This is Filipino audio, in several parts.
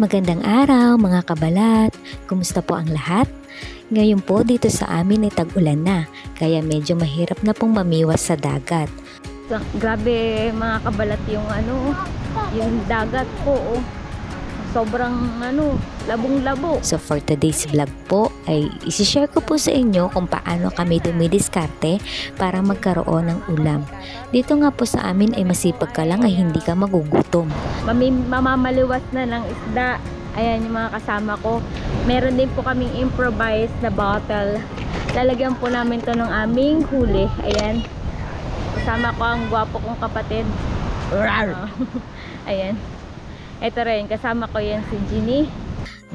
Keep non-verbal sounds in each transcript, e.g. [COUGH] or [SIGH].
Magandang araw mga kabalat! Kumusta po ang lahat? Ngayon po dito sa amin ay tag-ulan na, kaya medyo mahirap na pong mamiwas sa dagat. Grabe mga kabalat yung ano, yung dagat po. Oh. Sobrang ano, labong-labo. So for today's vlog po ay isishare ko po sa inyo kung paano kami dumidiskarte para magkaroon ng ulam. Dito nga po sa amin ay masipag ka lang ay hindi ka magugutom. Mami, mamamaliwas na ng isda. Ayan yung mga kasama ko. Meron din po kaming improvised na bottle. Lalagyan po namin to ng aming huli. Ayan. Kasama ko ang gwapo kong kapatid. Rar! [LAUGHS] Ayan. Ito rin, kasama ko yan si Ginny.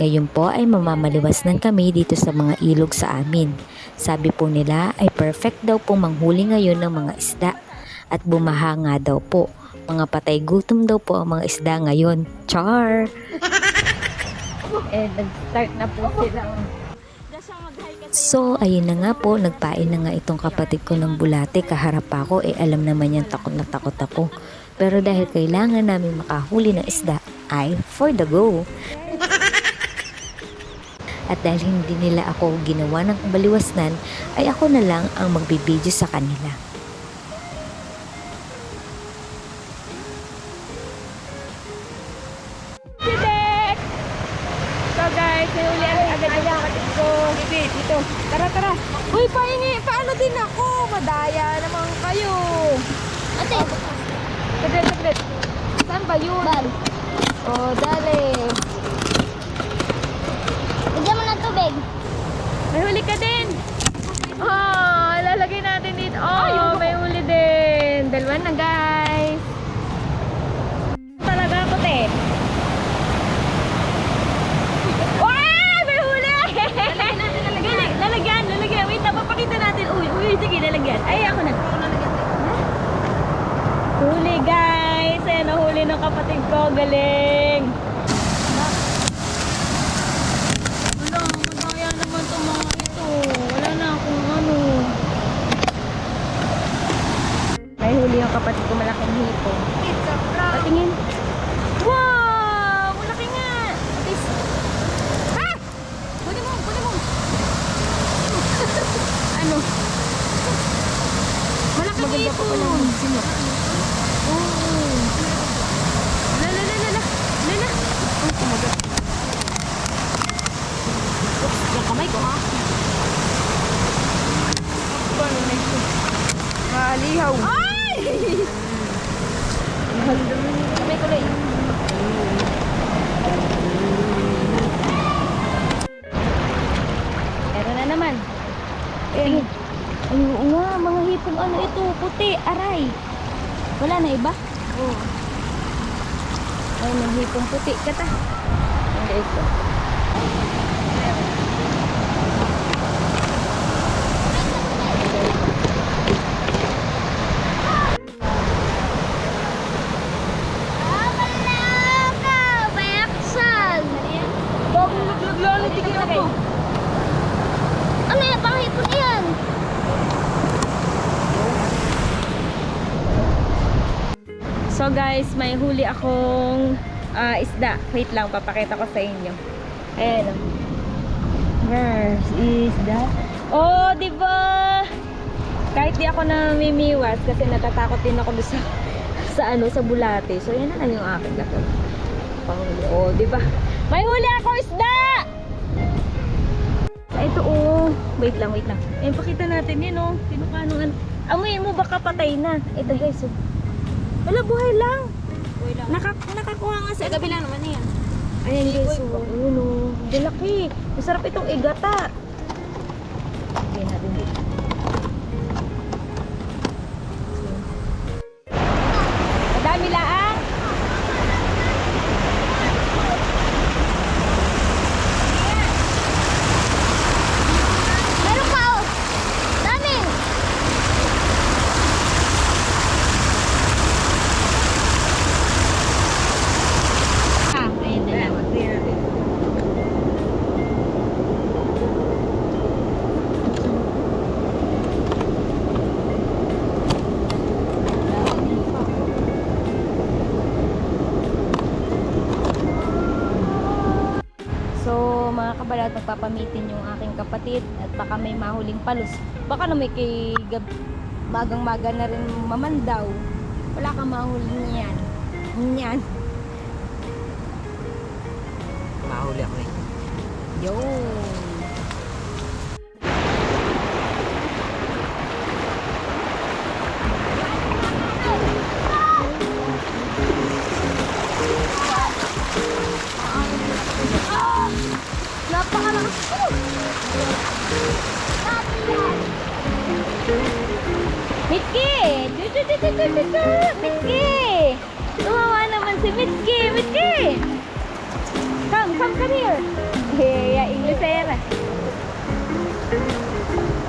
Ngayon po ay mamamaliwasnan kami dito sa mga ilog sa amin. Sabi po nila ay perfect daw po manghuli ngayon ng mga isda at bumaha nga daw po. Mga patay gutom daw po ang mga isda ngayon. Char! Eh, nag-start na po silang So, ayun na nga po, nagpain na nga itong kapatid ko ng bulate. Kaharap ako, eh alam naman yan takot na takot ako. Pero dahil kailangan namin makahuli ng isda, ay for the go. At dahil hindi nila ako ginawa ng baliwasnan, ay ako na lang ang magbibideo sa kanila. Dito. Tara, tara. Uy, pahingi. Paano din ako? Madaya naman kayo. Ate, Saglit, saglit. Saan ba yun? bal. Oh, dali. Bigyan mo ng tubig. May huli ka din. Oh, lalagay natin dito. Oh, may huli din. Dalawa na guys. Talaga ako, te. Wow! May huli! Lalagyan, lalagyan, lalagyan. Wait, napapakita natin. Uy, uy, sige, lalagyan. Ay, ako na. Huli, guys. Ayan, nahuli ng kapatid ko. Galing. Wala, madaya naman itong mga ito. Wala na akong ano. May huli yung kapatid ko malaking hipo. Patingin. Wow! [LAUGHS] Malaki nga! Atis. Ha! Kunin mo, kunin mo. ano? Malaking Maganda hipo. pa pala sino. Oo. La la la la la. La la. Ang kumagat. Oops, yung kamay ko ha. Ay! [LAUGHS] Kamay ko lang. Meron na naman. Eh, ay, oo nga, mga hipong ano ito, puti, aray. Wala na iba? Oo. Ay, mga hipong puti. Kata. Ang guys ko. Bagong naglaglaan, tigil ako. Ano yan? Panghipon yan. So guys, may huli akong ah, isda. Wait lang, papakita ko sa inyo. Ayan. oh. Where's isda? Oh, di ba? Kahit di ako namimiwas kasi natatakot din ako sa sa ano sa bulate. So yan na lang yung akin lakas. Panghuli. Oh, di ba? May huli ako isda! Ito oh. Wait lang, wait lang. Eh, pakita natin yun oh. Kinuha nung ano. Amoy mo baka patay na. Ito guys oh. Wala, buhay lang. Naka, nakakuha nga sa gabi lang naman yan. Ayan guys, oh. Ayun oh. Hindi laki. Masarap itong igata. Lagyan natin dito. At magpapamitin yung aking kapatid at baka may mahuling palos. Baka na may kay gab magang maga na rin mamandaw. Wala kang mahuling niyan. Niyan. Mahuli ako eh. Yo. Si Mitski! Mitski! Come, come, come here! Hey, ya, Inglesera.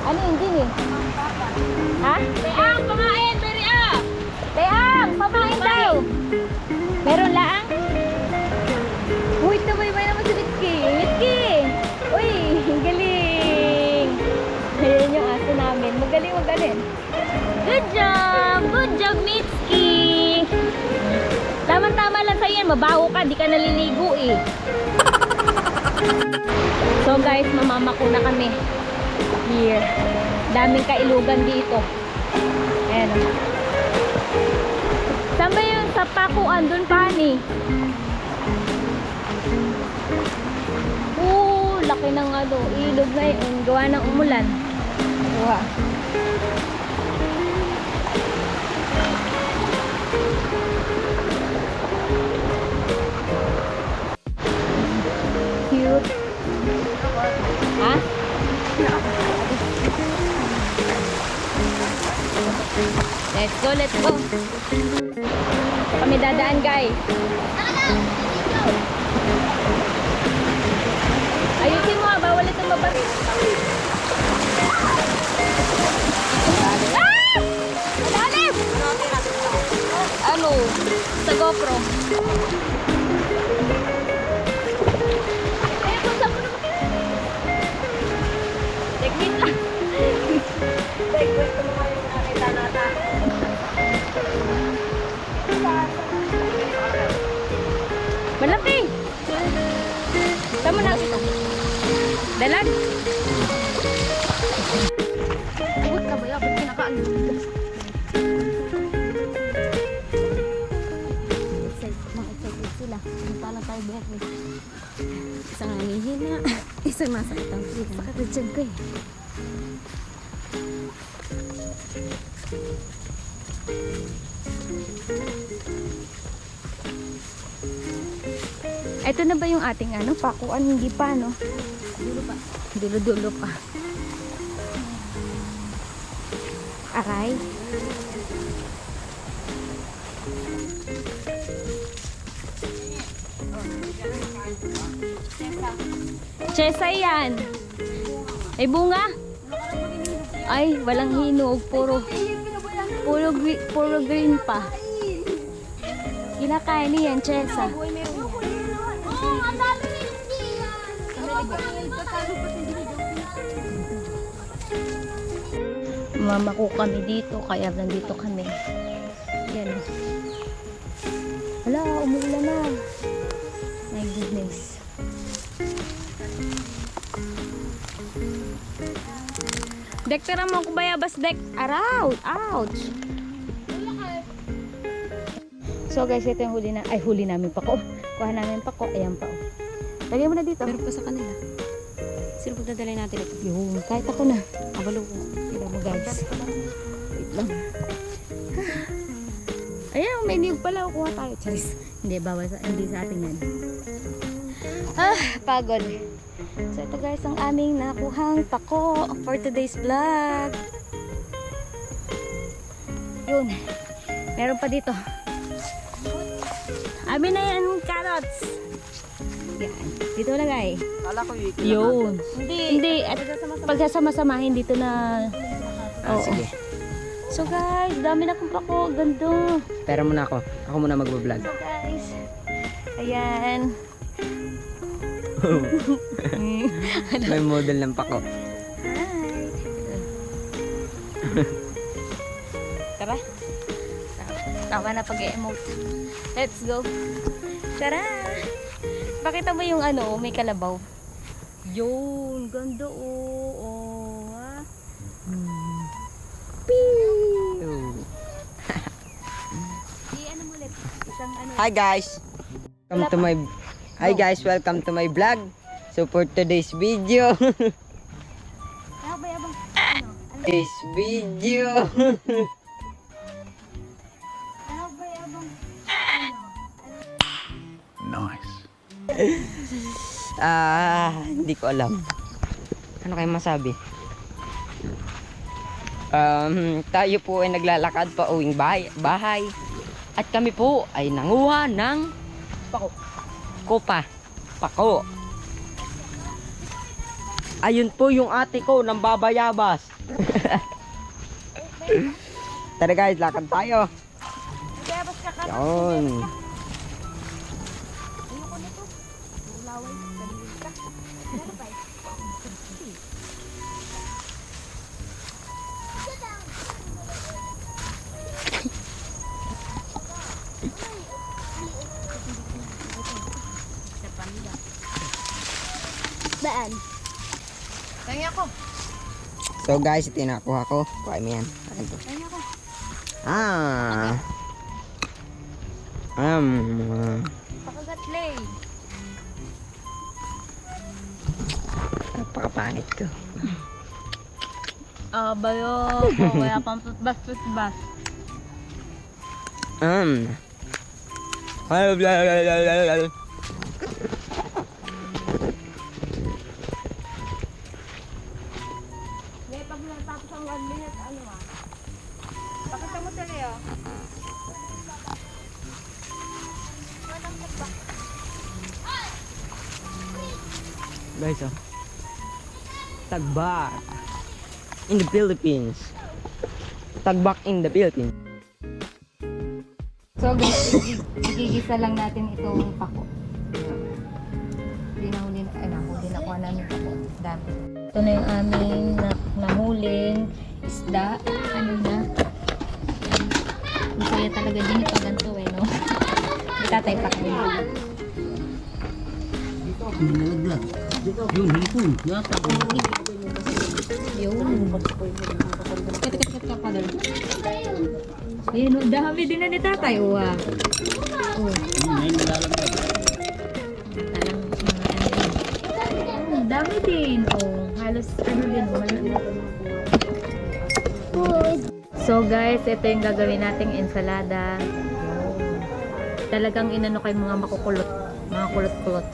Ano yun, Jin eh? Ha? Teang, pamain! Beri ah! Teang, pamain daw! Meron laang? Uy, tabay-bay naman si Mitski! Mitski! Uy, galing! Ayan yung aso namin. Magaling, magaling. Good job! Good job, Mitski! Mabaho ka. Di ka naliligo eh. [LAUGHS] So guys, mamamako na kami. Here. Daming kailugan dito. Ayan. Saan ba yung sa pakuan? Doon pa ni. Oo, laki ng ano, ilog na yun. Gawa ng umulan. Wow. Go, let's go. Kami dadaan, guys. Ayusin mo, ah, bawal itong mabati. Ah! Ano? Sa GoPro. Excited, sila. Punta lang tayo berry. Isang nanihina. Isang nasa itang sila. Sakit na dyan ko eh. Ito na ba yung ating ano, pakuan? Hindi pa, no? Dulo pa. Dulo-dulo pa. Aray. Chesa yan. Ay bunga. Ay, walang hinog. Puro, puro, puro green pa. Kinakain niyan, Chesa. Oo, ang dami Mamako kami dito, kaya nandito kami. Yan. Hala, umuulan na. My goodness. Dek, tira mo ako bayabas, Dek. Araw! Ouch! So guys, ito yung huli na, ay huli namin pa ko. Kuha namin pa ko. Ayan pa. oh. Lagay mo na dito. Pero pa sa kanila. Sino pagdadalay natin ito? Yung, kahit ako na. Abalo ko. Guys. Wait lang. [SIGHS] Ayan, may niyog pala. Kuha tayo. Charis. Hindi, bawal sa, hindi sa atin yan. Ah, pagod. So ito guys, ang aming nakuhang pako for today's vlog. Yun. Meron pa dito. Amin na yan, carrots. Yan. Dito lagay. Kala ko yung Yun. Hindi. Hindi. At pagsasama-samahin dito na... Ah, Oo. sige. So guys, dami na kong pako. Ganda. Pera muna ako. Ako muna magbablog. So guys, ayan. [LAUGHS] May model ng pako. Hi. Tara. Tama na pag-emote. Let's go. Tara. Pakita mo yung ano, may kalabaw. Yun, ganda oh. Oh. Ano. Hi guys! Welcome to my Hi guys, welcome to my vlog. So for today's video, this video. Nice. Ah, hindi ko alam. Ano kayo masabi? Um, tayo po ay naglalakad pa uwing bahay, bahay. At kami po ay nanguha ng pako. Kopa. Pako. Ayun po yung ate ko ng babayabas. [LAUGHS] Tara guys, lakad tayo. Yun. So guys, ito yung nakuha ko. Kuha mo yan. Akin to. Ah. Um. Pakagatlay. Napakapangit ko. Ah, bayo. Kaya pang tutbas, tutbas. Um. May pag natapos ang 1 minute, ano ah? Pakita mo tali ah. Guys, oh. Tagbak. In the Philippines. Tagbak in the Philippines. So guys, igigisa lang natin itong pako. Hindi na, ay nahuli na kuha namin pako. Dami. Ito na yung aming na, nahuling isda. Ano na? Masaya talaga din ito ganito eh, no? [LAUGHS] Hindi tatay pa kayo. Yun. Kat-kat ka pa doon. Ayun, oh, dami din na ni tatay. Oh, ah. Oh. Din. Oh, dami din. Oh, halos ano din. Malaki. So guys, ito yung gagawin nating ensalada. Talagang inano kay mga makukulot. Mga kulot-kulot.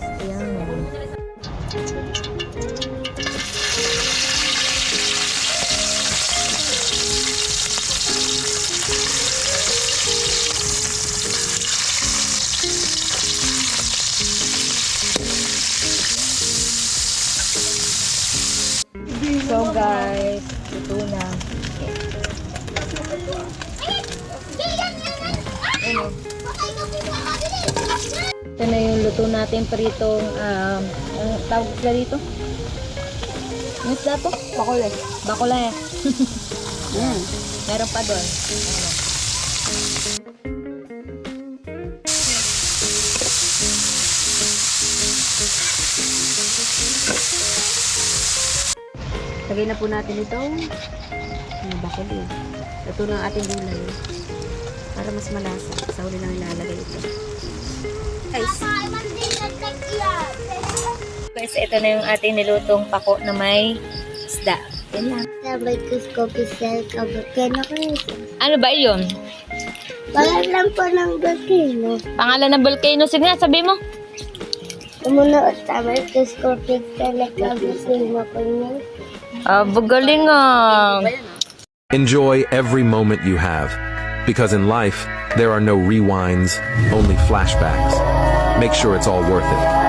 Luto natin pritong um, ang tawag sila dito? Ano sila to? Bakule. Bakule. [LAUGHS] mm. Meron pa doon. Lagay na po natin itong ano bakul eh. Ito na ang ating gulay. Para mas malasa. Sa huli lang ilalagay ito. Guys, Guys, ito na yung ating nilutong pako na may isda. Yan lang. Sabay ko sa official kabukeno ko. Ano ba yun? Pangalan po ng volcano. Pangalan ng volcano. Sige nga, sabi mo. Sumunod sa microscopic telecabucino ko yun. Ah, bugaling ah. Enjoy every moment you have. Because in life, there are no rewinds, only flashbacks. Make sure it's all worth it.